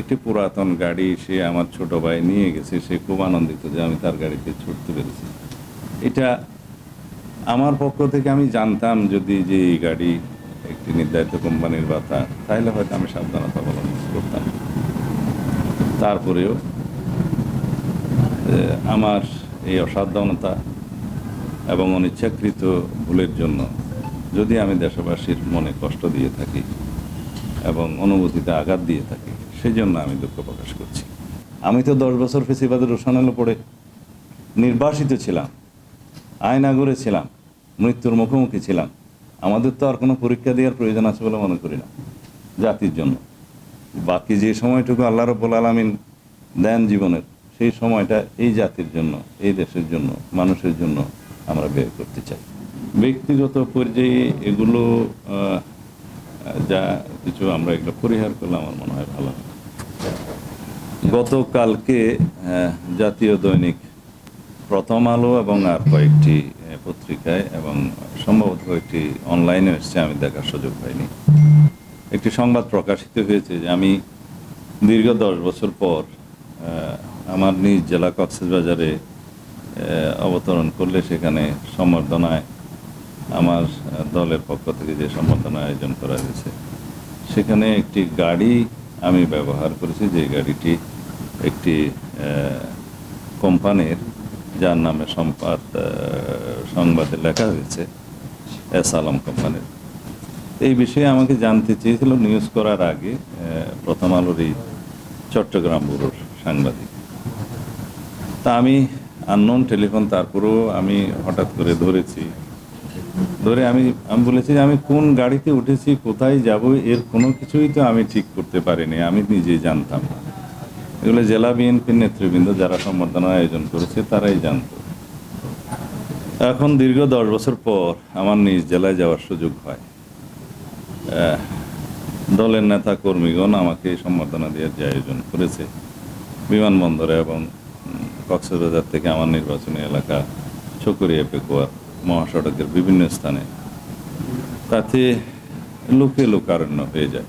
একটি পুরাতন গাড়ি সে আমার ছোট ভাই নিয়ে গেছে, সে খুব আনন্দিত যে আমি তার গাড়িতে ছুটতে পেরেছি। এটা আমার পক্ষ থেকে আমি জানতাম যদি যে এই গাড়ি একটি নির্ধারিত কোম্পানির বা তার তাহলে হয়তো আমি সাবধানতা অবলম্বন করতাম। তারপরেও আমার এই অসাবধানতা এবং অনিচ্ছাকৃত ভুলের জন্য যদি আমি দেশবাসীর মনে কষ্ট দিয়ে থাকি এবং অনুভূতিতে আঘাত দিয়ে থাকি সেই জন্য আমি দুঃখ প্রকাশ করছি। আমি তো দশ বছর ফেসিবাদের রোশানালো পড়ে নির্বাসিত ছিলাম আয়নাগরে ছিলাম, মৃত্যুর মুখোমুখি ছিলাম। আমাদের তো আর কোনো পরীক্ষা দেওয়ার প্রয়োজন আছে বলে মনে করি না, জাতির জন্য। বাকি যে সময়টুকু আল্লাহ রব্বুল আলমিন দেন জীবনের, সেই সময়টা এই জাতির জন্য, এই দেশের জন্য, মানুষের জন্য আমরা ব্যয় করতে চাই। ব্যক্তিগত পর্যায়ে এগুলো যা কিছু আমরা এগুলো পরিহার করলে আমার মনে হয় ভালো হয়। গতকালকে জাতীয় দৈনিক প্রথম আলো এবং আর কয়েকটি পত্রিকায় এবং সম্ভবত কয়েকটি অনলাইনে এসছে, আমি দেখার সুযোগ পাইনি। একটি সংবাদ প্রকাশিত হয়েছে যে আমি দীর্ঘ দশ বছর পর আমার নিজ জেলা কক্সবাজারে অবতরণ করলে সেখানে সম্বর্ধনায় আমার দলের পক্ষ থেকে যে সম্বর্ধনা আয়োজন করা হয়েছে, সেখানে একটি গাড়ি আমি ব্যবহার করেছি, যে গাড়িটি একটি কোম্পানির, যার নামে সম্পাদ সংবাদে লেখা হয়েছে, এস আলম কোম্পানির। এই বিষয়ে আমাকে জানতে চেয়েছিল, নিউজ করার আগে প্রথম আলোর এই চট্টগ্রাম ব্যুরোর সাংবাদিক। তা আমি আননোন টেলিফোন, তারপরেও আমি হঠাৎ করে ধরেছি। ধরে আমি আমি বলেছি যে আমি কোন গাড়িতে উঠেছি, কোথায় যাব, এর কোনো কিছুই তো আমি ঠিক করতে পারিনি, আমি নিজেই জানতাম না। এগুলো জেলা বিএনপির নেতৃবৃন্দ যারা সম্বর্ধনা আয়োজন করেছে, তারাই জানত। এখন দীর্ঘ দশ বছর পর আমার নিজ জেলায় যাওয়ার সুযোগ হয়। দলের নেতা কর্মীগণ আমাকে সম্বর্ধনা দেওয়ার যে আয়োজন করেছে, বিমানবন্দরে এবং কক্সবাজার থেকে আমার নির্বাচনী এলাকা, চকরিয়া, পেকুয়ার মহাসড়কের বিভিন্ন স্থানে। তাতে লোকে লোকারণ্য হয়ে যায়।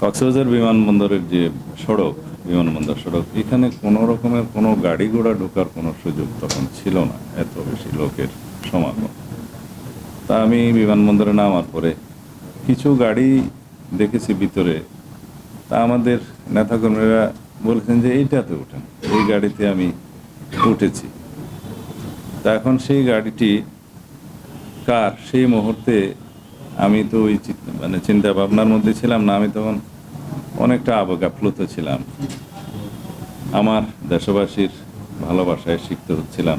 কক্সবাজার বিমানবন্দরের যে সড়ক, বিমানবন্দর সড়ক, এখানে কোনো রকমের কোনো গাড়ি ঘোড়া ঢোকার কোনো সুযোগ তখন ছিল না, এত বেশি লোকের সমাগম। তা আমি বিমানবন্দরে নামার পরে কিছু গাড়ি দেখেছি ভিতরে। তা আমাদের নেতাকর্মীরা বলেছেন যে এইটাতে উঠেন এই গাড়িতে আমি উঠেছি। তা এখন সেই গাড়িটি কার, সেই মুহূর্তে আমি তো ওই মানে চিন্তা ভাবনার মধ্যে ছিলাম না, আমি তখন অনেকটা আবগাপ্লুত ছিলাম। আমার দেশবাসীর ভালোবাসায় শিখতে হচ্ছিলাম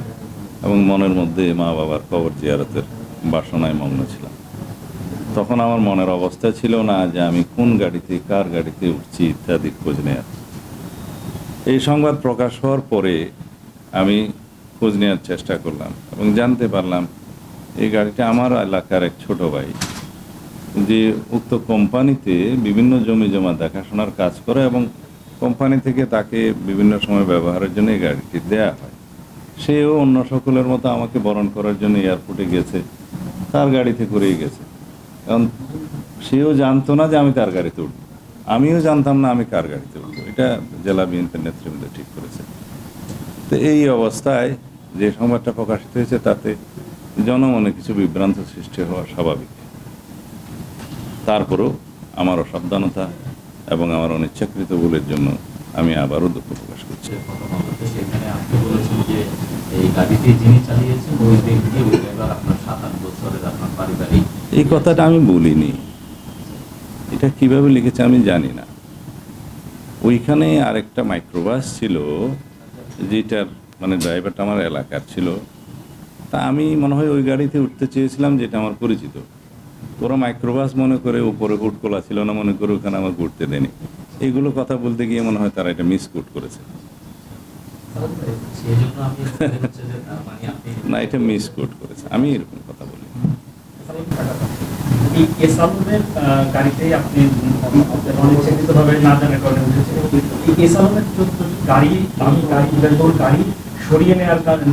এবং মনের মধ্যে মা বাবার কবর জিয়ারতের বাসনায় মগ্ন ছিলাম। তখন আমার মনের অবস্থা ছিল না যে আমি কোন গাড়িতে, কার গাড়িতে উঠছি ইত্যাদি খোঁজ নেয়ার। এই সংবাদ প্রকাশ হওয়ার পরে আমি খোঁজ নেওয়ার চেষ্টা করলাম এবং জানতে পারলাম এই গাড়িটা আমার এলাকার এক ছোট ভাই। যে উক্ত কোম্পানিতে বিভিন্ন জমি জমা দেখাশোনার কাজ করে এবং কোম্পানি থেকে তাকে বিভিন্ন সময় ব্যবহারের জন্য এই গাড়িটি দেয়া হয়। সেও অন্য সকলের মতো আমাকে বরণ করার জন্য এয়ারপোর্টে গেছে, তার গাড়িতে করেই গেছে। কারণ সেও জানতো না যে আমি তার গাড়িতে উঠবো। আমিও জানতাম না আমি কার গাড়িতে উঠবো। এটা জেলা বিএনপির নেতৃবৃন্দ ঠিক করেছে। তো এই অবস্থায় যে সংবাদটা প্রকাশিত হয়েছে, তাতে জনমনে কিছু বিভ্রান্ত সৃষ্টি হওয়া স্বাভাবিক। তারপরেও আমার অসাবধানতা এবং আমার অনিচ্ছাকৃত ভুলের জন্য আমি আবারও দুঃখ প্রকাশ করছি। এই কথাটা আমি বলিনি। এটা কীভাবে লিখেছে আমি জানি না। ওইখানে আরেকটা মাইক্রোবাস ছিল যেটার মানে ড্রাইভারটা আমার এলাকার ছিল। তা আমি মনে হয় ওই গাড়িতে উঠতে চেয়েছিলাম যেটা আমার পরিচিত। ওরা মাইক্রোবাস মনে করে উপরে হুট খোলা ছিল না, মনে করে ওখানে আমার ঘুরতে দেয়নি। এইগুলো কথা বলতে গিয়ে মনে হয় তারা এটা মিস কোট করেছে। না, এটা মিস কোট করেছে। আমি এরকম কথা বলি।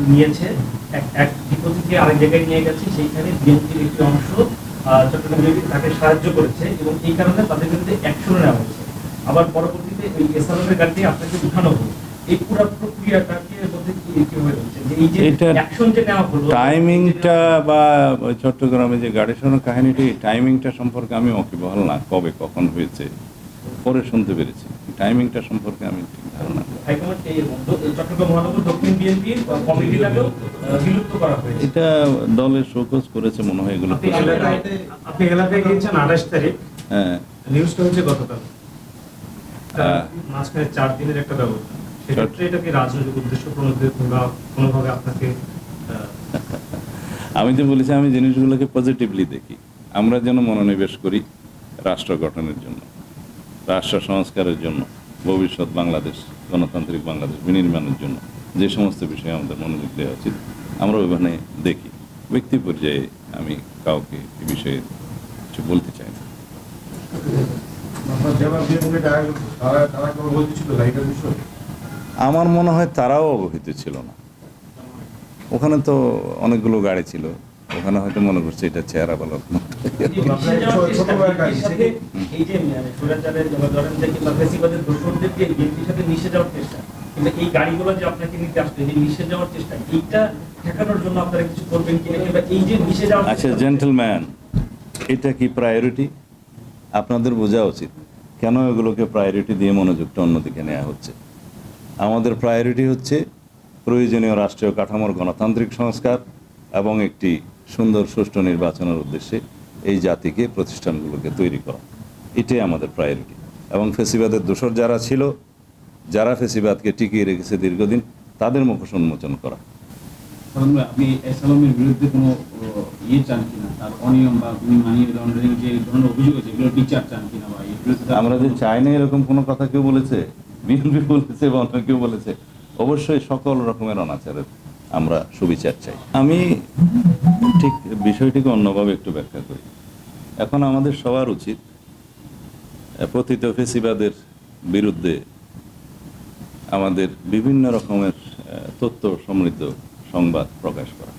নিয়েছে। এক এক থেকে আরেক জায়গায় নিয়ে গেছে। সেইখানে বিএনপির একটি অংশ চট্টগ্রাম তাকে সাহায্য করেছে এবং এই কারণে তাদের বিরুদ্ধে অ্যাকশন নেওয়া হয়েছে আবার পরবর্তীতে ওই আপনাকে উঠানো হলো। এই পুরো প্রক্রিয়াটাকে মধ্যে কি কীভাবে হচ্ছে? এই যে অ্যাকশন যে নেওয়া হলো টাইমিংটা বা চট্টগ্রামে যে গাড়ি শোনার কাহিনীটি টাইমিংটা সম্পর্কে আমি অকিবহাল না। কবে কখন হয়েছে পরে শুনতে পেরেছি। টাইমিংটা সম্পর্কে আমি এটা দলের শোকজ করেছে মনে হয় এগুলো। আপনি এলাকায় গিয়েছেন আঠাশ তারিখ। হ্যাঁ। নিউজটা হচ্ছে গতকাল। হ্যাঁ। মাঝখানে চার দিনের একটা ব্যবস্থা। সেক্ষেত্রে এটা কি রাজনৈতিক উদ্দেশ্য প্রণোদিত কিংবা কোনোভাবে আপনাকে আমি তো বলেছি আমি জিনিসগুলোকে পজিটিভলি দেখি। আমরা যেন মনোনিবেশ করি রাষ্ট্র গঠনের জন্য রাষ্ট্র সংস্কারের জন্য। ভবিষ্যৎ বাংলাদেশ গণতান্ত্রিক বাংলাদেশ বিনির্মাণের জন্য যে সমস্ত বিষয়ে আমাদের মনোযোগ দেওয়া উচিত আমরা ওইখানে দেখি। ব্যক্তি পর্যায়ে আমি কাউকে এ বিষয়ে কিছু বলতে চাই না। আমার মনে হয় তারাও অবহিত ছিল না। ওখানে তো অনেকগুলো গাড়ি ছিল। ওখানে হয়তো মনে করছে এটা চেহারা যাওয়ার আচ্ছা জেন্টলম্যান এটা কি প্রায়োরিটি আপনাদের বোঝা উচিত। কেন এগুলোকে প্রায়োরিটি দিয়ে মনোযোগটা অন্যদিকে নেওয়া হচ্ছে? আমাদের প্রায়োরিটি হচ্ছে প্রয়োজনীয় রাষ্ট্রীয় কাঠামোর গণতান্ত্রিক সংস্কার এবং একটি সুন্দর সুষ্ঠু নির্বাচনের উদ্দেশ্যে এই জাতিকে প্রতিষ্ঠানগুলোকে তৈরি করা। এটাই আমাদের প্রায়োরিটি এবং ফেসিবাদের দোষর যারা ছিল যারা ফেসিবাদকে টিকিয়ে রেখেছে দীর্ঘদিন তাদের মুখোশ উন্মোচন করা। আপনি এসালমের বিরুদ্ধে কোনো ইয়ে চান কিনা? তার অনিয়ম বা মানি লন্ডারিং যে ধরনের অভিযোগ আছে এগুলোর বিচার চান কিনা বা বিরুদ্ধে আমরা যে চাই না এরকম কোনো কথা কেউ বলেছে বিএনপি বলেছে বা অন্য কেউ বলেছে অবশ্যই সকল রকমের অনাচারের আমরা সুবিচার চাই। আমি ঠিক বিষয়টিকে অন্যভাবে একটু ব্যাখ্যা করি। এখন আমাদের সবার উচিত আহ, পতিত ফেসিবাদের বিরুদ্ধে আমাদের বিভিন্ন রকমের তথ্য সমৃদ্ধ সংবাদ প্রকাশ করা।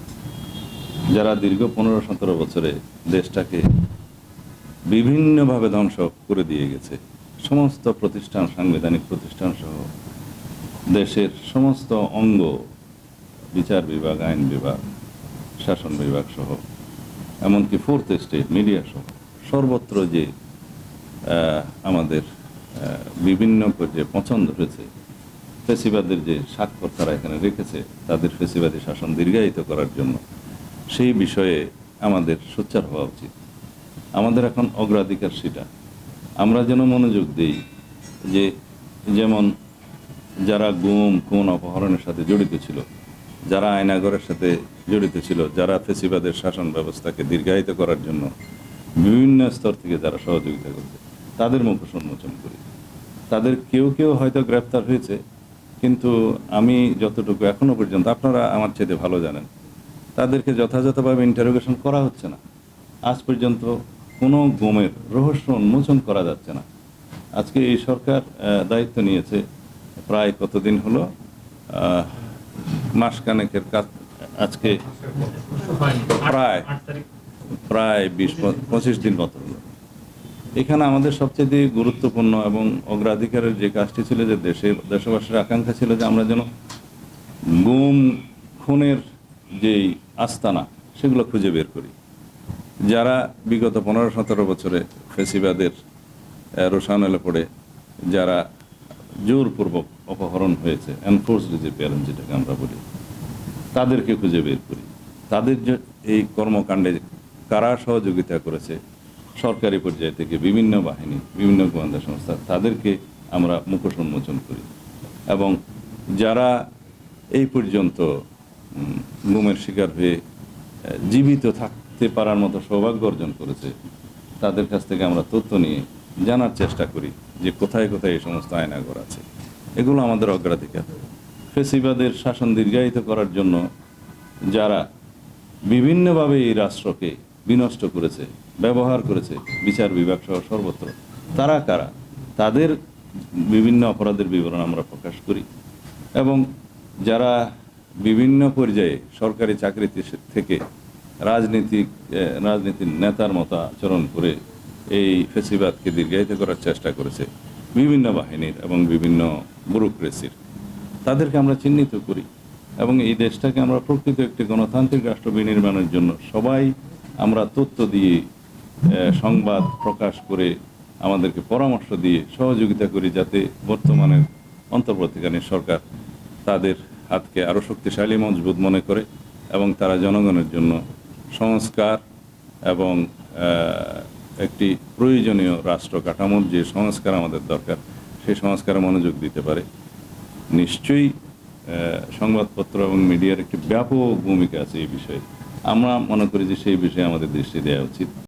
যারা দীর্ঘ পনেরো সতেরো বছরে দেশটাকে বিভিন্নভাবে ধ্বংস করে দিয়ে গেছে সমস্ত প্রতিষ্ঠান সাংবিধানিক প্রতিষ্ঠান সহ দেশের সমস্ত অঙ্গ বিচার বিভাগ আইন বিভাগ শাসন বিভাগ সহ, এমনকি ফোর্থ স্টেট মিডিয়া সহ, সর্বত্র যে আমাদের বিভিন্ন যে পছন্দ হয়েছে, ফেসিবাদের যে স্বাক্ষর তারা এখানে রেখেছে, তাদের ফেসিবাদী শাসন দীর্ঘায়িত করার জন্য, সেই বিষয়ে আমাদের সোচ্চার হওয়া উচিত। আমাদের এখন অগ্রাধিকার সেটা। আমরা যেন মনোযোগ দিই যে, যেমন যারা গুম, খুন, অপহরণের সাথে জড়িত ছিল যারা আয়নাগরের সাথে জড়িত ছিল, যারা ফেসিবাদের শাসন ব্যবস্থাকে দীর্ঘায়িত করার জন্য বিভিন্ন স্তর থেকে যারা সহযোগিতা করছে, তাদের মুখোশ উন্মোচন করি। তাদের কেউ কেউ হয়তো গ্রেপ্তার হয়েছে, কিন্তু আমি যতটুকু এখনও পর্যন্ত, আপনারা আমার চেয়ে ভালো জানেন, তাদেরকে যথাযথভাবে ইন্টারোগেশন করা হচ্ছে না। আজ পর্যন্ত কোনো গোমের রহস্য উন্মোচন করা যাচ্ছে না। আজকে এই সরকার দায়িত্ব নিয়েছে, প্রায় কতদিন হলো? মাসখানেকের কাজ আজকে প্রায়। প্রায় বিশ, পঁচিশ দিন মতো এখানে আমাদের সবচেয়ে গুরুত্বপূর্ণ এবং অগ্রাধিকারের যে কাজটি ছিল যে দেশে, দেশবাসীর আকাঙ্ক্ষা ছিল যে আমরা যেন গুম, খুনের যেই আস্তানা, সেগুলো খুঁজে বের করি যারা বিগত পনেরো, সতেরো বছরে ফেসিবাদের রোশানলে পড়ে, যারা জোরপূর্বক অপহরণ হয়েছে এনফোর্সড ডিসঅ্যাপিয়ারেন্স যেটাকে আমরা বলি। তাদেরকে খুঁজে বের করি। তাদের যে এই কর্মকাণ্ডে কারা সহযোগিতা করেছে, সরকারি পর্যায় থেকে বিভিন্ন বাহিনী, বিভিন্ন গোয়েন্দা সংস্থা, তাদেরকে আমরা মুখোশ উন্মোচন করি। এবং যারা এই পর্যন্ত গুমের শিকার হয়ে জীবিত থাকতে পারার মতো সৌভাগ্য অর্জন করেছে, তাদের কাছ থেকে আমরা তথ্য নিয়ে জানার চেষ্টা করি যে কোথায় কোথায় এই সমস্ত আয়নাগর আছে। এগুলো আমাদের অগ্রাধিকার। ফেসিবাদের শাসন দীর্ঘায়িত করার জন্য যারা বিভিন্নভাবে এই রাষ্ট্রকে বিনষ্ট করেছে, ব্যবহার করেছে, বিচার বিভাগ সহ সর্বত্র, তারা কারা? তাদের বিভিন্ন অপরাধের বিবরণ আমরা প্রকাশ করি। এবং যারা বিভিন্ন পর্যায়ে সরকারি চাকরিতে থেকে রাজনীতিক রাজনীতির নেতার মতো আচরণ করে এই ফেসিবাদকে দীর্ঘায়িত করার চেষ্টা করেছে বিভিন্ন বাহিনীর এবং বিভিন্ন ব্যুরোক্রেসির। তাদেরকে আমরা চিহ্নিত করি এবং এই দেশটাকে আমরা প্রকৃত একটি গণতান্ত্রিক রাষ্ট্র বিনির্মাণের জন্য সবাই আমরা তথ্য দিয়ে সংবাদ প্রকাশ করে আমাদেরকে পরামর্শ দিয়ে সহযোগিতা করি যাতে বর্তমানের অন্তর্বর্তীকালীন সরকার তাদের হাতকে আরও শক্তিশালী, মজবুত মনে করে এবং তারা জনগণের জন্য সংস্কার এবং একটি প্রয়োজনীয় রাষ্ট্র কাঠামোর যে সংস্কার আমাদের দরকার সেই সংস্কারে মনোযোগ দিতে পারে। নিশ্চয়ই সংবাদপত্র এবং মিডিয়ার একটি ব্যাপক ভূমিকা আছে এই বিষয়ে। আমরা মনে করি যে সেই বিষয়ে আমাদের দৃষ্টি দেওয়া উচিত।